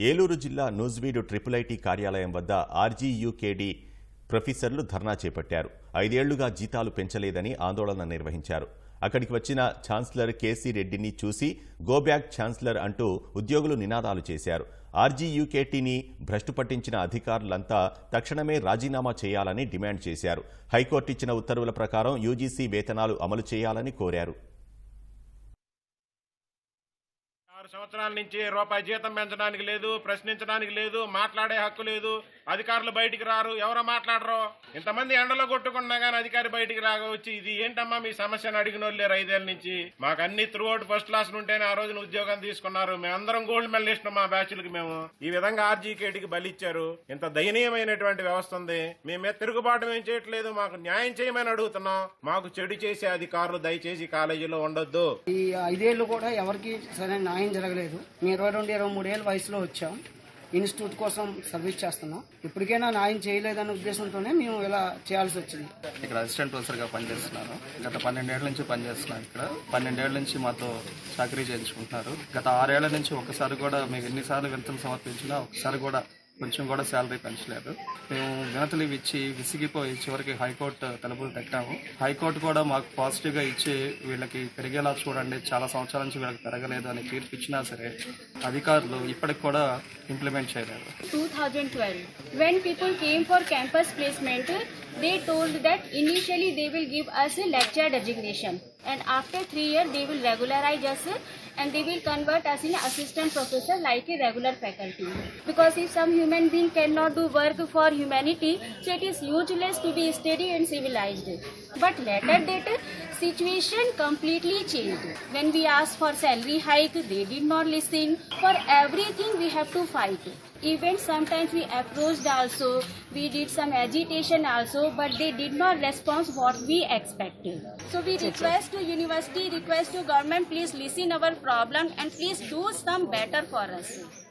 ఏలూరు జిల్లా నూజ్వీడు triple IT కార్యాలయం వద్ద ఆర్జీయూకేడీ ప్రొఫెసర్లు ధర్నా చేపట్టారు. ఐదేళ్ళుగా జీతాలు పెంచలేదని ఆందోళన నిర్వహించారు. అక్కడికి వచ్చిన ఛాన్సలర్ కేసీ రెడ్డిని చూసి గోబ్యాక్ ఛాన్సలర్ అంటూ ఉద్యోగులు నినాదాలు చేశారు. ఆర్జీయూకేటీని భ్రష్టు పట్టించిన అధికారులంతా తక్షణమే రాజీనామా చేయాలని డిమాండ్ చేశారు. హైకోర్టు ఇచ్చిన ఉత్తర్వుల ప్రకారం యూజీసీ వేతనాలు అమలు చేయాలని కోరారు. సంవత్సరాల నుంచి రూపాయి జీతం పెంచడానికి లేదు ప్రశ్నించడానికి లేదు మాట్లాడే హక్కు లేదు. అధికారులు బయటికి రారు. ఎవరో మాట్లాడరు? ఇంతమంది ఎండలో కొట్టుకున్నా గానీ అధికారి బయటికి రాగవచ్చు ఇది ఏంటమ్మా మీ సమస్యను అడిగిన వాళ్ళు లేరు నుంచి? మాకు అన్ని త్రూ అవుట్ ఫస్ట్ క్లాస్ ఉంటేనే ఆ రోజున ఉద్యోగం తీసుకున్నారు. మేమందరం గోల్డ్ మెడల్ ఇష్టం మా బ్యాచ్లకి మేము. ఈ విధంగా ఆర్జీకేటీకి బలిచ్చారు ఇంత దయనీయమైనటువంటి వ్యవస్థ ఉంది. మేమే తిరుగుబాటు ఏం చేయట్లేదు. మాకు న్యాయం చేయమని అడుగుతున్నాం. మాకు చెడు చేసే అధికారులు దయచేసి కాలేజీలో ఉండొద్దు. ఈ ఐదేళ్ళు కూడా ఎవరికి సరైన న్యాయం జరగలేదు. మేము ఇరవై రెండు ఇరవై మూడేళ్ళ వయసులో వచ్చాం. ఇన్స్టిట్యూట్ కోసం సర్వీస్ చేస్తున్నాం. ఇప్పటికైనా న్యాయం చేయలేదనే ఉద్దేశంతోనే మేము ఇలా చేయాల్సి వచ్చింది. ఇక్కడ అసిస్టెంట్ ప్రొఫెసర్గా పనిచేస్తున్నాను గత పన్నెండేళ్ళ నుంచి పనిచేస్తున్నాను ఇక్కడ. పన్నెండేళ్ళ నుంచి మాతో చాకరీ చేయించుకుంటున్నారు. గత ఆరేళ్ళ నుంచి ఒకసారి కూడా మేము ఎన్నిసార్లు వినతులు సమర్పించినా ఒకసారి కూడా కొంచెం కూడా శాలరీ పెంచలేదు. మేము వినతులు ఇవి ఇచ్చి విసిగిపోయి చివరికి హైకోర్టు తలుపులు తట్టాము. హైకోర్టు కూడా మాకు పాజిటివ్గా ఇచ్చి వీళ్ళకి పెరిగేలా చూడండి. చాలా సంవత్సరాల నుంచి వీళ్ళకి పెరగలేదు అని తీర్పు ఇచ్చినా సరే అధికారులు ఇప్పటికి కూడా ఇంప్లిమెంట్ చేయలేదు. Two thousand twelve when people came for campus placement they told that initially they will give us a lecture designation. And after 3 years they will regularize us and they will convert us in assistant professor like a regular faculty. Because if some human being cannot do work for humanity so it is useless to be steady and civilized. But later that situation completely changed. When we asked for salary hike they did not listen. For everything we have to fight. Even sometimes we approached also we did some agitation also but they did not respond what we expected. So we request to university request to government please listen our problem and please do some better for us